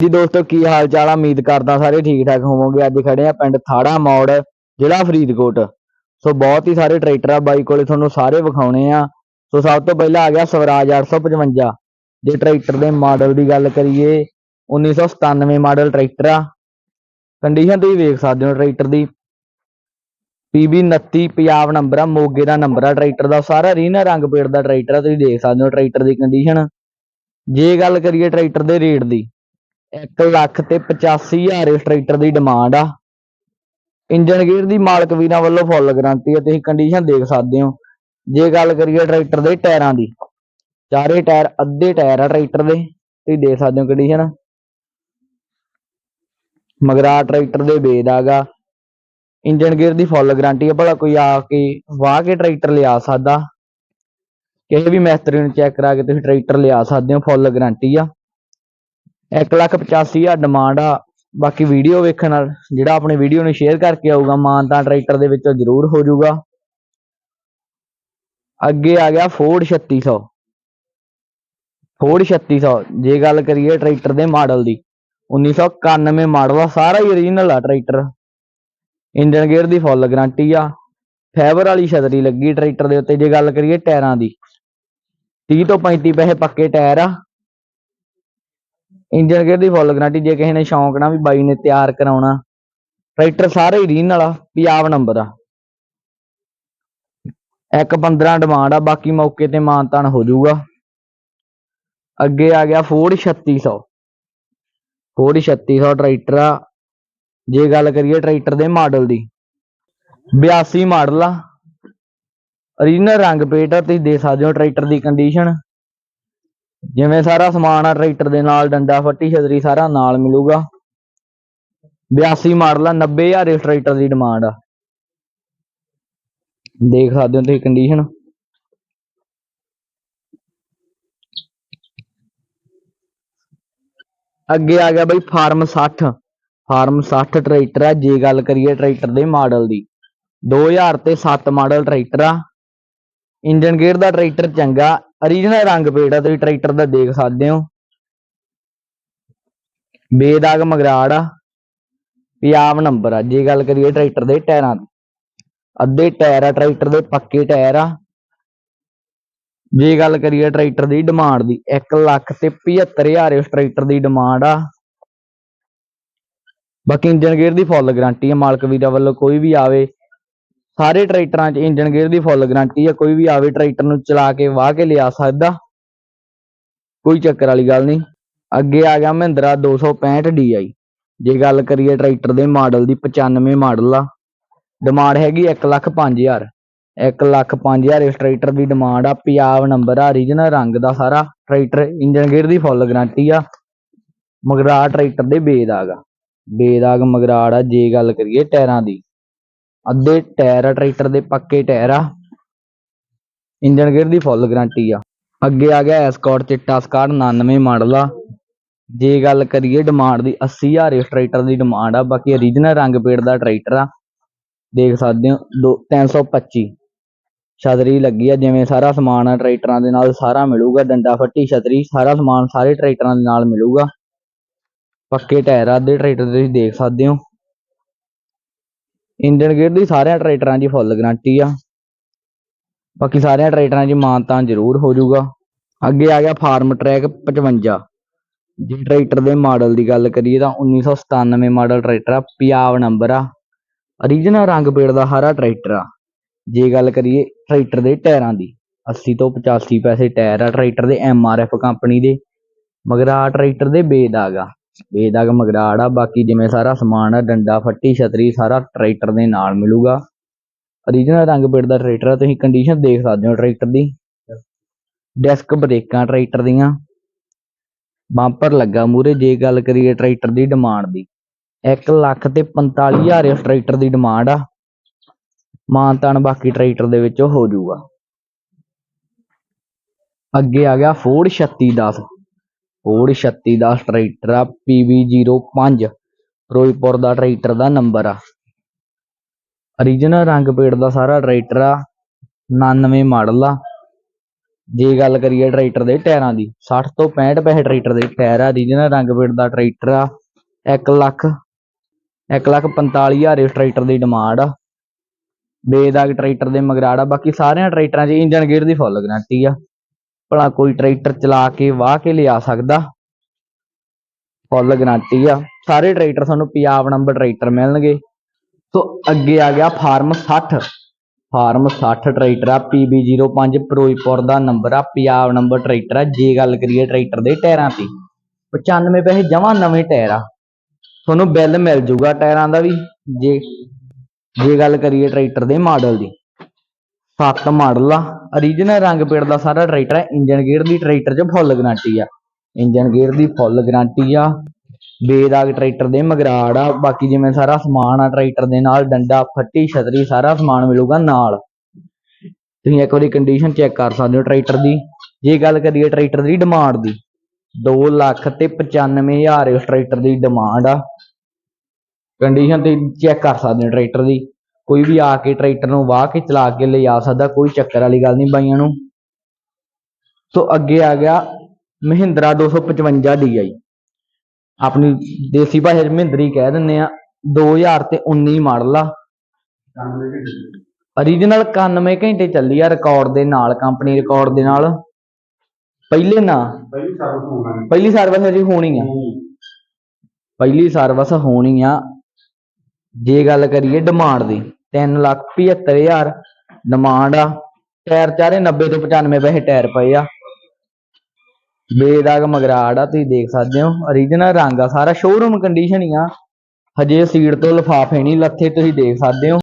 ਜੀ ਦੋਸਤੋ, ਕੀ ਹਾਲ ਚਾਲ ਆ? ਉਮੀਦ ਕਰਦਾ ਸਾਰੇ ਠੀਕ ਠਾਕ ਹੋਵੋਗੇ। ਅੱਜ ਖੜੇ ਆ ਪਿੰਡ ਥਾੜਾ ਮੋੜ, ਜ਼ਿਲ੍ਹਾ ਫਰੀਦਕੋਟ। ਸੋ ਬਹੁਤ ਹੀ ਸਾਰੇ ਟਰੈਕਟਰ ਆ ਬਾਈ ਕੋਲੇ, ਤੁਹਾਨੂੰ ਸਾਰੇ ਵਿਖਾਉਣੇ ਆ। ਸੋ ਸਭ ਤੋਂ ਪਹਿਲਾਂ ਆ ਗਿਆ ਸਵਰਾਜ 855 ਜੇ ਟਰੈਕਟਰ ਦੇ ਮਾਡਲ ਦੀ ਗੱਲ ਕਰੀਏ 1997 ਮਾਡਲ ਟਰੈਕਟਰ ਆ। ਕੰਡੀਸ਼ਨ ਤੁਸੀਂ ਵੇਖ ਸਕਦੇ ਹੋ ਟਰੈਕਟਰ ਦੀ। PB 29 ਪੰਜਾਬ ਨੰਬਰ ਆ, ਮੋਗੇ ਦਾ ਨੰਬਰ ਆ ਟਰੈਕਟਰ ਦਾ। ਸਾਰਾ ਰੀਨਾ ਰੰਗ ਪੇੜ ਦਾ ਟਰੈਕਟਰ ਆ, ਤੁਸੀਂ ਦੇਖ ਸਕਦੇ ਹੋ ਟਰੈਕਟਰ ਦੀ ਕੰਡੀਸ਼ਨ। ਜੇ ਗੱਲ ਕਰੀਏ ਟਰੈਕਟਰ ਦੇ ਰੇਟ ਦੀ 1 ਲੱਖ ਤੇ 85000 ਇਸ ਟਰੈਕਟਰ ਦੀ ਡਿਮਾਂਡ ਆ। ਇੰਜਨ ਗੇਅਰ ਦੀ ਮਾਲਕ ਵੀਰਾਂ ਵੱਲੋਂ ਫੁੱਲ ਗਾਰੰਟੀ ਹੈ ਤੁਸੀਂ ਕੰਡੀਸ਼ਨ ਦੇਖ ਸਕਦੇ ਹੋ। ਜੇ ਗੱਲ ਕਰੀਏ ਟਰੈਕਟਰ ਦੇ ਟਾਇਰਾਂ ਦੀ, ਚਾਰੇ ਟਾਇਰ ਅੱਧੇ ਟਾਇਰ ਆ ਟਰੈਕਟਰ ਦੇ, ਤੁਸੀਂ ਦੇਖ ਸਕਦੇ ਹੋ ਕੰਡੀਸ਼ਨ ਮਗਰਾ ਟਰੈਕਟਰ ਦੇ ਬੇਦ ਆਗਾ। ਇੰਜਨ ਗੇਅਰ ਦੀ ਫੁੱਲ ਗਾਰੰਟੀ ਹੈ ਭਲਾ ਕੋਈ ਆ ਕੇ ਵਾਹ ਕੇ ਟਰੈਕਟਰ ਲਿਆ ਸਕਦਾ। ਕਿਸੇ ਵੀ ਮਿਸਤਰੀ ਨੂੰ ਚੈੱਕ ਕਰਾ ਕੇ ਤੁਸੀਂ ਟਰੈਕਟਰ ਲਿਆ ਸਕਦੇ ਹੋ ਫੁੱਲ ਗਾਰੰਟੀ ਆ। 185000 ਡਿਮਾਂਡ ਆ। ਬਾਕੀ ਵੀਡੀਓ ਵੇਖਣ ਨਾਲ, ਜਿਹੜਾ ਆਪਣੇ ਵੀਡੀਓ ਨੂੰ ਸ਼ੇਅਰ ਕਰਕੇ ਆਊਗਾ, ਮਾਨ ਤਾਂ ਟਰੈਕਟਰ ਦੇ ਵਿੱਚੋਂ ਜ਼ਰੂਰ ਹੋ ਜਾਊਗਾ। ਅੱਗੇ ਆ ਗਿਆ ਫੋਰਡ 3600 ਫੋਰਡ 3600 ਜੇ ਗੱਲ ਕਰੀਏ ਟਰੈਕਟਰ ਦੇ ਮਾਡਲ ਦੀ 1991 ਮਾਡਲ ਆ ਸਾਰਾ ਹੀ ਓਰੀਜਨਲ ਆ ਟਰੈਕਟਰ ਇੰਜਨ ਗੇਅਰ ਦੀ ਫੁੱਲ ਗਾਰੰਟੀ ਆ। ਫਾਈਬਰ ਵਾਲੀ ਛਤਰੀ ਲੱਗੀ ਟਰੈਕਟਰ ਦੇ ਉੱਤੇ, ਜੇ ਗੱਲ ਕਰੀਏ ਟਾਇਰਾਂ ਦੀ। 30 ਤੋਂ 35 ਪੈਸੇ ਪੱਕੇ ਟਾਇਰ ਆ। ਇੰਜਨ ਗੇਅਰ ਦੀ ਫੁੱਲ ਗਾਰੰਟੀ? ਜੇ ਕਿਸੇ ਨੇ ਸ਼ੌਂਕ ਨਾਲ ਵੀ ਬਾਈ ਨੇ ਤਿਆਰ ਕਰਾਉਣਾ। ਟਰੈਕਟਰ ਸਾਰੇ ਹੀ ਰੀਨ ਵਾਲਾ ਪੰਜਾਬ ਨੰਬਰ ਆ। ਇੱਕ 15 ਡਿਮਾਂਡ ਆ, ਬਾਕੀ ਮੌਕੇ ਤੇ ਮਾਨਤਾਨ ਹੋ ਜਾਊਗਾ। ਅੱਗੇ ਆ ਗਿਆ ਫੋਰਡ 3600 ਫੋਰਡ 3600 ਟਰੈਕਟਰ ਆ। ਜੇ ਗੱਲ ਕਰੀਏ ਟਰੈਕਟਰ ਦੇ ਮਾਡਲ ਦੀ 82 ਮਾਡਲ ਆ। ਓਰੀਜਨਲ ਰੰਗ ਪੇਟ ਆ, ਤੁਸੀਂ ਦੇਖ ਸਕਦੇ ਹੋ ਟਰੈਕਟਰ ਦੀ ਕੰਡੀਸ਼ਨ ਜਿਵੇਂ ਸਾਰਾ ਸਮਾਨ ਆ, ਟਰੈਕਟਰ ਦੇ ਨਾਲ ਡੰਡਾ, ਫੱਟੀ ਛਤਰੀ ਸਾਰਾ ਨਾਲ ਮਿਲੂਗਾ। 82 ਮਾਡਲ ਆ 90000 ਇਸ ਟਰੈਕਟਰ ਦੀ ਡਿਮਾਂਡ ਆ। ਦੇਖ ਸਕਦੇ ਹੋ ਤੁਸੀਂ ਕੰਡੀਸ਼ਨ ਅੱਗੇ ਆ ਗਿਆ ਬਈ ਫਾਰਮ 60 ਫਾਰਮ 60 ਟਰੈਕਟਰ ਆ, ਜੇ ਗੱਲ ਕਰੀਏ ਟਰੈਕਟਰ ਦੇ ਮਾਡਲ ਦੀ। 2000 ਤੇ 7 ਮਾਡਲ ਟਰੈਕਟਰ ਆ। ਇੰਜਨ ਗੇਅਰ ਦਾ ਟਰੈਕਟਰ ਚੰਗਾ ਓਰੀਜਨਲ ਰੰਗ ਪੇੜ ਆ, ਤੁਸੀਂ ਟਰੈਕਟਰ ਦਾ ਦੇਖ ਸਕਦੇ ਹੋ। ਬੇਦਾਗ ਮਗਰਾੜ ਆ, ਪੰਜਾਬ ਨੰਬਰ ਆ, ਜੇ ਗੱਲ ਕਰੀਏ ਟਰੈਕਟਰ ਦੇ ਟਾਇਰਾਂ ਦੀ। ਅੱਧੇ ਟਾਇਰ ਆ, ਟਰੈਕਟਰ ਦੇ ਪੱਕੇ ਟਾਇਰ ਆ। ਜੇ ਗੱਲ ਕਰੀਏ ਟਰੈਕਟਰ ਦੀ ਡਿਮਾਂਡ ਦੀ 1 ਲੱਖ ਤੇ 75000 ਇਸ ਟਰੈਕਟਰ ਦੀ ਡਿਮਾਂਡ ਆ। ਬਾਕੀ ਇੰਜਨ ਗੇਅਰ ਦੀ ਫੁੱਲ ਗਾਰੰਟੀ ਆ, ਮਾਲਕ ਵੀਰਾਂ ਵੱਲੋਂ ਕੋਈ ਵੀ ਆਵੇ ਸਾਰੇ ਟਰੈਕਟਰਾਂ 'ਚ ਇੰਜਨ ਗੇਅਰ ਦੀ ਫੁੱਲ ਗਾਰੰਟੀ ਆ, ਕੋਈ ਵੀ ਆਵੇ ਟਰੈਕਟਰ ਨੂੰ ਚਲਾ ਕੇ, ਵਾਹ ਕੇ ਲਿਆ ਸਕਦਾ। ਕੋਈ ਚੱਕਰ ਵਾਲੀ ਗੱਲ ਨਹੀਂ। ਅੱਗੇ ਆ ਗਿਆ ਮਹਿੰਦਰਾ 265 DI ਜੇ ਗੱਲ ਕਰੀਏ ਟਰੈਕਟਰ ਦੇ ਮਾਡਲ ਦੀ 95 ਮਾਡਲ ਆ। ਡਿਮਾਂਡ ਹੈਗੀ 1 ਲੱਖ 5000 1 ਲੱਖ 5000 ਇਸ ਟਰੈਕਟਰ ਦੀ ਡਿਮਾਂਡ ਆ। ਪੰਜਾਬ ਨੰਬਰ ਆ ਓਰੀਜਨਲ ਰੰਗ ਦਾ ਸਾਰਾ ਟਰੈਕਟਰ ਇੰਜਨ ਗੇਅਰ ਦੀ ਫੁੱਲ ਗਾਰੰਟੀ ਆ। ਮਗਰਾ ਟਰੈਕਟਰ ਦੇ ਬੇਦਾਗ ਆ। ਬੇਦਾਗ ਮਗਰਾੜ ਆ, ਜੇ ਗੱਲ ਕਰੀਏ ਟਾਇਰਾਂ ਦੀ। ਅੱਧੇ ਟਾਇਰ ਆ, ਟਰੈਕਟਰ ਦੇ ਪੱਕੇ ਟਾਇਰ ਆ। ਇੰਜਨ ਗੇਅਰ ਦੀ ਫੁੱਲ ਗਾਰੰਟੀ ਆ। ਅੱਗੇ ਆ ਗਿਆ ਐਸਕੋਟ ਚਿੱਟਾ ਸਕਾਟ 99 ਮਾਡਲ ਆ। ਜੇ ਗੱਲ ਕਰੀਏ ਡਿਮਾਂਡ ਦੀ 80000 ਇਸ ਟਰੈਕਟਰ ਦੀ ਡਿਮਾਂਡ ਆ। ਬਾਕੀ ਓਰੀਜਨਲ ਰੰਗ ਪੇੜ ਦਾ ਟਰੈਕਟਰ ਆ। ਦੇਖ ਸਕਦੇ ਹੋ, ਦੋ 325 ਛਤਰੀ ਲੱਗੀ ਆ, ਜਿਵੇਂ ਸਾਰਾ ਸਮਾਨ ਆ ਟਰੈਕਟਰਾਂ ਦੇ ਨਾਲ, ਸਾਰਾ ਮਿਲੂਗਾ। ਡੰਡਾ ਫੱਟੀ ਛਤਰੀ, ਸਾਰਾ ਸਮਾਨ ਸਾਰੇ ਟਰੈਕਟਰਾਂ ਦੇ ਨਾਲ ਮਿਲੂਗਾ। ਪੱਕੇ ਟਾਇਰ ਆ ਦੇ ਟਰੈਕਟਰ ਤੁਸੀਂ ਦੇਖ ਸਕਦੇ ਹੋ। ਇੰਜਨ ਗੇਅਰ ਦੀ ਸਾਰਿਆਂ ਟਰੈਕਟਰਾਂ ਦੀ ਫੁੱਲ ਗਾਰੰਟੀ ਆ। ਬਾਕੀ ਸਾਰਿਆਂ ਟਰੈਕਟਰਾਂ 'ਚ ਮਾਨਤਾਨ ਜ਼ਰੂਰ ਹੋ ਜਾਊਗਾ। ਅੱਗੇ ਆ ਗਿਆ ਫਾਰਮ ਟਰੈਕ 55 ਜੇ ਟਰੈਕਟਰ ਦੇ ਮਾਡਲ ਦੀ ਗੱਲ ਕਰੀਏ ਤਾਂ 1997 ਮਾਡਲ ਟਰੈਕਟਰ ਆ ਪੰਜਾਬ ਨੰਬਰ ਆ। ਓਰੀਜਨਲ ਰੰਗ ਪੇੜ ਦਾ ਹਰਾ ਟਰੈਕਟਰ ਆ। ਜੇ ਗੱਲ ਕਰੀਏ ਟਰੈਕਟਰ ਦੇ ਟਾਇਰਾਂ ਦੀ 80 ਤੋਂ 85 ਪੈਸੇ ਟਾਇਰ ਆ ਟਰੈਕਟਰ ਦੇ ਐਮ ਆਰ ਐਫ ਕੰਪਨੀ ਦੇ। ਮਗਰ ਮਗਰਾ ਟਰੈਕਟਰ ਦੇ ਬੇਦਾਗ ਆ। ਬੇਦਾਗ ਮਗਰਾੜ ਆ, ਬਾਕੀ ਜਿਵੇਂ ਸਾਰਾ ਸਮਾਨ ਆ, ਡੰਡਾ, ਫੱਟੀ, ਛਤਰੀ, ਸਾਰਾ ਟਰੈਕਟਰ ਦੇ ਨਾਲ ਮਿਲੂਗਾ। ਓਰੀਜਨਲ ਰੰਗ ਪੇੜ ਦਾ ਟਰੈਕਟਰ ਆ, ਤੁਸੀਂ ਕੰਡੀਸ਼ਨ ਦੇਖ ਸਕਦੇ ਹੋ ਟਰੈਕਟਰ ਦੀ। ਡਿਸਕ ਬ੍ਰੇਕਾਂ ਟਰੈਕਟਰ ਦੀਆਂ। ਬੰਪਰ ਲੱਗਾ ਮੂਰੇ ਜੇ ਗੱਲ ਕਰੀਏ ਟਰੈਕਟਰ ਦੀ ਡਿਮਾਂਡ ਦੀ। 1 ਲੱਖ ਤੇ 45000 ਇਸ ਟਰੈਕਟਰ ਦੀ ਡਿਮਾਂਡ ਆ। ਮਾਨਤਾਨ ਬਾਕੀ ਟਰੈਕਟਰ ਦੇ ਵਿੱਚ ਹੋ ਜਾਊਗਾ। ਅੱਗੇ ਆ ਗਿਆ ਫੋਰਡ 3610 ਫੋਰਡ 3610 ਟਰੈਕਟਰ ਆ PB05 ਫਿਰੋਜ਼ਪੁਰ ਦਾ ਟਰੈਕਟਰ ਦਾ ਨੰਬਰ ਆ। ਓਰੀਜਨਲ ਰੰਗ ਪੇੜ ਦਾ ਸਾਰਾ ਟਰੈਕਟਰ ਆ 99 ਮਾਡਲ ਆ। ਜੇ ਗੱਲ ਕਰੀਏ ਟਰੈਕਟਰ ਦੇ ਟਾਇਰਾਂ ਦੀ 60 ਤੋਂ 65 ਪੈਸੇ ਟਰੈਕਟਰ ਦੇ ਟਾਇਰ ਆ ਰੀਜਨਲ ਰੰਗ ਪੇਟ ਦਾ ਟਰੈਕਟਰ ਆ 1 ਲੱਖ 1 ਲੱਖ 45 ਹਜ਼ਾਰ ਇਸ ਟਰੈਕਟਰ ਦੀ ਡਿਮਾਂਡ ਆ। ਬੇਦਾਗ ਟਰੈਕਟਰ ਦੇ ਮਗਰਾੜ ਆ ਬਾਕੀ ਸਾਰਿਆਂ ਟਰੈਕਟਰਾਂ 'ਚ ਇੰਜਨ ਗੇਅਰ ਦੀ ਫੁੱਲ ਗਾਰੰਟੀ ਆ। ਭਲਾ ਕੋਈ ਟਰੈਕਟਰ ਚਲਾ ਕੇ ਵਾਹ ਕੇ ਲਿਆ ਸਕਦਾ। ਫੁੱਲ ਗਾਰੰਟੀ ਆ। ਸਾਰੇ ਟਰੈਕਟਰ ਤੁਹਾਨੂੰ ਪੰਜਾਬ ਨੰਬਰ ਟਰੈਕਟਰ ਮਿਲਣਗੇ। ਸੋ ਅੱਗੇ ਆ ਗਿਆ ਫਾਰਮ 60 ਫਾਰਮ 60 ਟਰੈਕਟਰ ਆ PB05 ਫਿਰੋਜ਼ਪੁਰ ਦਾ ਨੰਬਰ ਆ। ਪੰਜਾਬ ਨੰਬਰ ਟਰੈਕਟਰ ਆ। ਜੇ ਗੱਲ ਕਰੀਏ ਟਰੈਕਟਰ ਦੇ ਟਾਇਰਾਂ ਦੀ 95 ਪੈਸੇ ਜਮਾ ਨਵੇਂ ਟਾਇਰ ਆ। ਤੁਹਾਨੂੰ ਬਿੱਲ ਮਿਲ ਜੂਗਾ ਟਾਇਰਾਂ ਦਾ ਵੀ। ਜੇ ਜੇ ਗੱਲ ਕਰੀਏ ਟਰੈਕਟਰ ਦੇ ਮਾਡਲ ਦੀ 7 ਮਾਡਲ ਆ। origignal ਰੰਗ ਪੇੜ ਦਾ ਸਾਰਾ ਟਰੈਕਟਰ ਹੈ ਇੰਜਨ ਗੇਅਰ ਦੀ ਟਰੈਕਟਰ 'ਚ ਫੁੱਲ ਗਾਰੰਟੀ ਆ। ਇੰਜਨ ਗੇਅਰ ਦੀ ਫੁੱਲ ਗਾਰੰਟੀ ਆ। ਬੇਦਾਗ ਟਰੈਕਟਰ ਦੇ ਮਗਰਾੜ ਆ। ਬਾਕੀ ਜਿਵੇਂ ਸਾਰਾ ਸਮਾਨ ਆ ਟਰੈਕਟਰ ਦੇ ਨਾਲ, ਡੰਡਾ, ਫੱਟੀ, ਛਤਰੀ, ਸਾਰਾ ਸਮਾਨ ਮਿਲੂਗਾ ਨਾਲ। ਤੁਸੀਂ ਇੱਕ ਵਾਰੀ ਕੰਡੀਸ਼ਨ ਚੈੱਕ ਕਰ ਸਕਦੇ ਹੋ ਟਰੈਕਟਰ ਦੀ। ਜੇ ਗੱਲ ਕਰੀਏ ਟਰੈਕਟਰ ਦੀ ਡਿਮਾਂਡ ਦੀ 2 ਲੱਖ ਤੇ 95000 ਇਸ ਟਰੈਕਟਰ ਦੀ ਡਿਮਾਂਡ ਆ। ਕੰਡੀਸ਼ਨ ਤੁਸੀਂ ਚੈੱਕ ਕਰ ਸਕਦੇ ਹੋ ਟਰੈਕਟਰ ਦੀ। ਕੋਈ ਵੀ ਆ ਕੇ ਟਰੈਕਟਰ ਨੂੰ ਵਾਹ ਕੇ ਚਲਾ ਕੇ ਲੈ ਆ ਸਕਦਾ, ਕੋਈ ਚੱਕਰ ਵਾਲੀ ਗੱਲ ਨਹੀਂ ਬਾਈਆਂ ਨੂੰ। ਸੋ ਅੱਗੇ ਆ ਗਿਆ ਮਹਿੰਦਰਾ 255 DI ਆਪਣੀ ਦੇਸੀ ਭਾਸ਼ਾ 'ਚ ਮਹਿੰਦਰੀ ਕਹਿ ਦਿੰਦੇ ਆ 2000 ਤੇ 19 ਮਾਡਲ ਆ। origignal 91 ਘੰਟੇ ਚੱਲੀ ਆ ਰਿਕਾਰਡ ਦੇ ਨਾਲ ਕੰਪਨੀ ਰਿਕਾਰਡ ਦੇ ਨਾਲ। ਪਹਿਲੇ ਨਾ, ਪਹਿਲੀ ਸਰਵਿਸ ਹੋਣਾ ਪਹਿਲੀ ਸਰਵਿਸ ਅਜੇ ਹੋਣੀ ਆ। ਪਹਿਲੀ ਸਰਵਿਸ ਹੋਣੀ ਆ। ਜੇ ਗੱਲ ਕਰੀਏ ਡਿਮਾਂਡ ਦੀ। 375000 ਡਿਮਾਂਡ ਆ। ਟਾਇਰ ਚਾਰੇ 90 ਤੋਂ 95 ਪੈਸੇ ਟਾਇਰ ਪਏ ਆ। ਬੇਦਾਗ ਮਗਰਾੜ ਆ, ਤੁਸੀਂ ਦੇਖ ਸਕਦੇ ਹੋ। origignal ਰੰਗ ਆ, ਸਾਰਾ ਸ਼ੋਰੂਮ ਕੰਡੀਸ਼ਨ ਹੀ ਆ। ਹਜੇ ਸੀਟ ਤੋਂ ਲਿਫਾਫੇ ਨਹੀਂ ਲੱਥੇ, ਤੁਸੀਂ ਦੇਖ ਸਕਦੇ ਹੋ।